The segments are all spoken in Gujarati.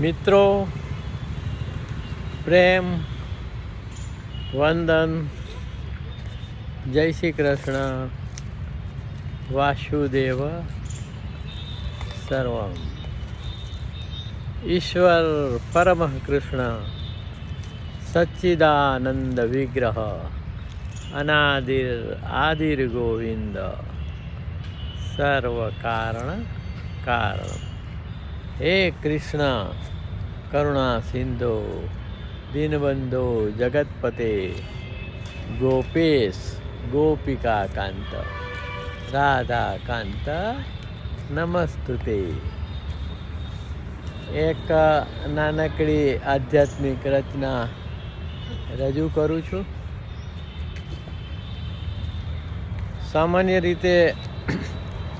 મિત્રો, પ્રેમ, વંદન, જય શ્રી કૃષ્ણ, વાસુદેવ સર્વમ. ઈશ્વર પરમ કૃષ્ણ સચ્ચિદાનંદ વિગ્રહ, અનાદિર, આદિર ગોવિંદ સર્વ કારણ કારણ. હે કૃષ્ણ, કરુણા સિંધુ, દીનબંધુ જગતપતે, ગોપેશ, ગોપિકા કાંત, રાધા કાંત, નમસ્તુતે. એક નાનકડી આધ્યાત્મિક રચના રજૂ કરું છું. સામાન્ય રીતે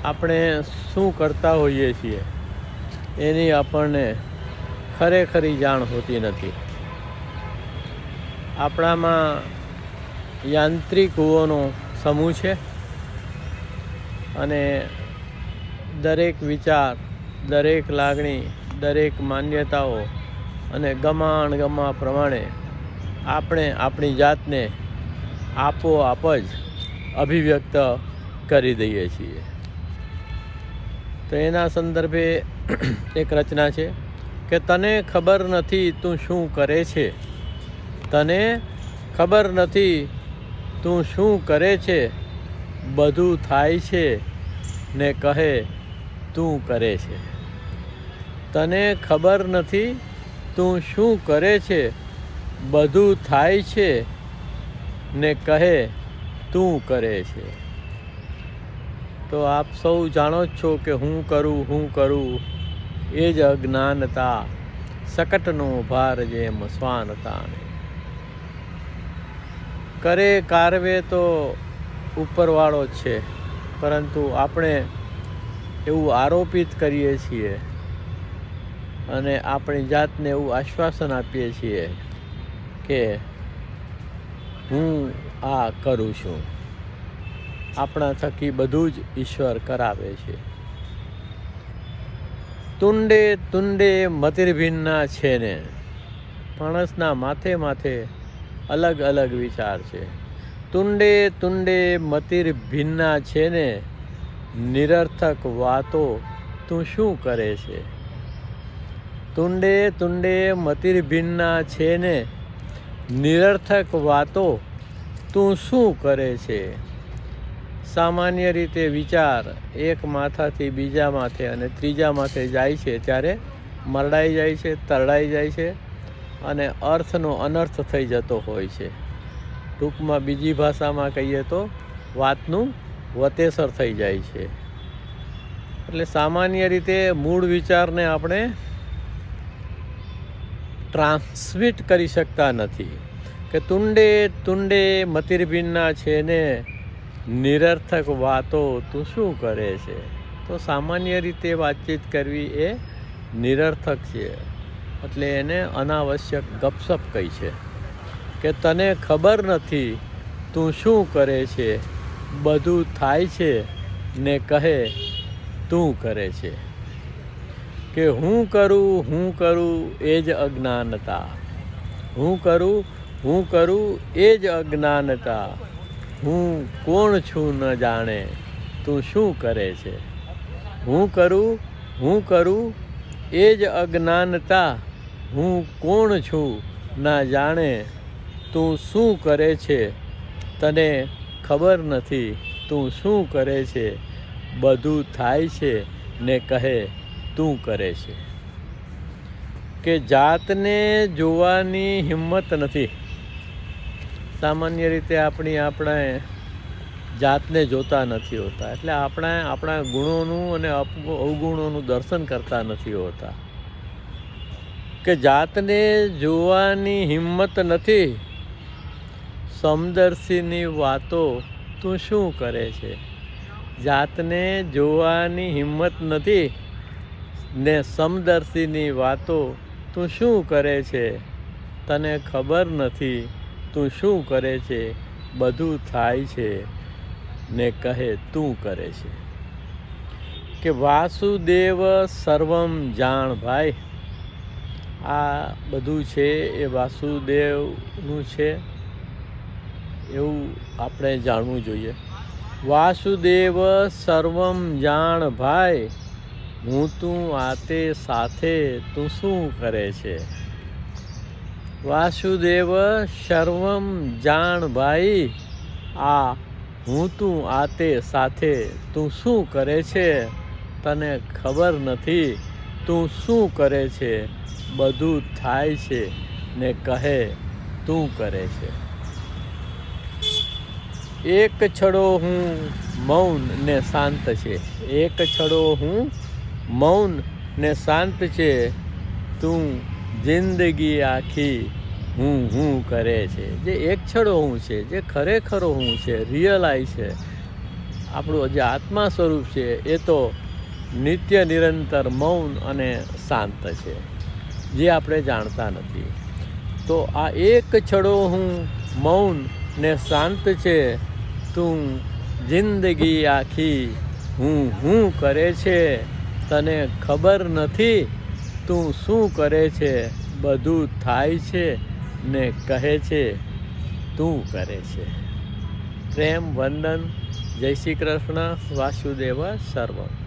આપણે શું કરતા હોઈએ છીએ? એની આપણને ખરેખરી જાણ હોતી નથી. આપણામાં યાંત્રિક હોવાનો સમૂહ છે અને દરેક વિચાર, દરેક લાગણી, દરેક માન્યતાઓ અને ગમાણ ગમા પ્રમાણે આપણે આપણી જાતને આપોઆપ જ અભિવ્યક્ત કરી દઈએ છીએ. તો એના સંદર્ભે એક રચના છે કે તને ખબર નથી તું શું કરે છે. તને ખબર નથી તું શું કરે છે. બધું થાય છે ને કહે તું કરે છે. તને ખબર નથી તું શું કરે છે. બધું થાય છે ને કહે તું કરે છે. તો આપ સૌ જાણો જ છો કે હું કરું હું કરું. એ જ અજ્ઞાનતા, સકટનો ભાર જેમ શ્વાનતાને કરે કારવે તો ઉપરવાળો છે, પરંતુ આપણે એવું આરોપિત કરીએ છીએ અને આપણી જાતને એવું આશ્વાસન આપીએ છીએ કે હું આ કરું છું. આપણા થકી બધું જ ઈશ્વર કરાવે છે. તુંડે તુંડે મતિર્ભિન્ના છે ને? માણસના માથે માથે અલગ અલગ વિચાર છે. તુંડે તુંડે મતિર્ભિન્ના છે ને? નિરર્થક વાતો તું શું કરે છે? તુંડે તુંડે મતિર્ભિન્ના છે ને? નિરર્થક વાતો તું શું કરે છે? સામાન્ય રીતે વિચાર એક માથાથી બીજા માથે અને ત્રીજા માથે જાય છે ત્યારે મરડાઈ જાય છે, તરડાઈ જાય છે અને અર્થનો અનર્થ થઈ જતો હોય છે. ટૂંકમાં બીજી ભાષામાં કહીએ તો વાતનું વતેસર થઈ જાય છે. એટલે સામાન્ય રીતે મૂળ વિચારને આપણે ટ્રાન્સમિટ કરી શકતા નથી. કે તુંડે તુંડે મતિર્ભિન્ના છે ને નિરર્થક વાતો તું શું કરે છે? તો સામાન્ય રીતે વાતચીત કરવી એ નિરર્થક છે. એટલે એને અનાવશ્યક ગપસપ કહી છે કે તને ખબર નથી તું શું કરે છે? બધું થાય છે ને કહે તું કરે છે. કે હું કરું હું કરું એ જ અજ્ઞાનતા. હું કરું હું કરું એ જ અજ્ઞાનતા. હું કોણ છું ન જાણે, તું શું કરે છે? હું કરું હું કરું, એ જ અજ્ઞાનતા. હું કોણ છું ના જાણે, તું શું કરે છે? તને ખબર નથી, તું શું કરે છે? બધું થાય છે ને કહે, તું કરે છે. કે જાતને જોવાની હિંમત નથી. સામાન્ય રીતે આપણી આપણે જાતને જોતા નથી હોતા. એટલે આપણે, આપણા ગુણોનું અને અવગુણોનું દર્શન કરતા નથી હોતા. કે જાતને જોવાની હિંમત નથી, સમદર્શીની વાતો તું શું કરે છે? જાતને જોવાની હિંમત નથી ને સમદર્શીની વાતો તું શું કરે છે? તને ખબર નથી તું શું કરે છે? બધું થાય છે ને કહે, તું કરે છે. કે વાસુદેવ સર્વમ જાણ ભાઈ. આ બધું છે, એ વાસુદેવનું છે, એવું આપણે જાણવું જોઈએ. વાસુદેવ સર્વમ જાણ ભાઈ, હું તું આતે સાથે તું શું કરે છે? વાસુદેવ સર્વમ જાણ ભાઈ. આ હું તું આતે સાથે તું શું કરે છે? તને ખબર નથી. તું શું કરે છે? બધું થાય છે ને કહે તું કરે છે. એક છડો હું મૌન ને શાંત છે. એક છડો હું મૌન ને શાંત છે. તું જિંદગી આખી હું હું કરે છે. જે એક છડો હું છે, જે ખરેખરો હું છે રિયલાઇઝ છે. આપણું જે આત્મા સ્વરૂપ છે, એ તો નિત્ય નિરંતર મૌન અને શાંત છે, જે આપણે જાણતા નથી. તો આ એક છડો હું મૌન ને શાંત છે, તું જિંદગી આખી હું હું કરે છે, તને ખબર નથી તું શું કરે છે? બધું થાય છે ને કહે છે, તું કરે છે. પ્રેમ વંદન. જય શ્રી કૃષ્ણ. વાસુદેવ સર્વમ.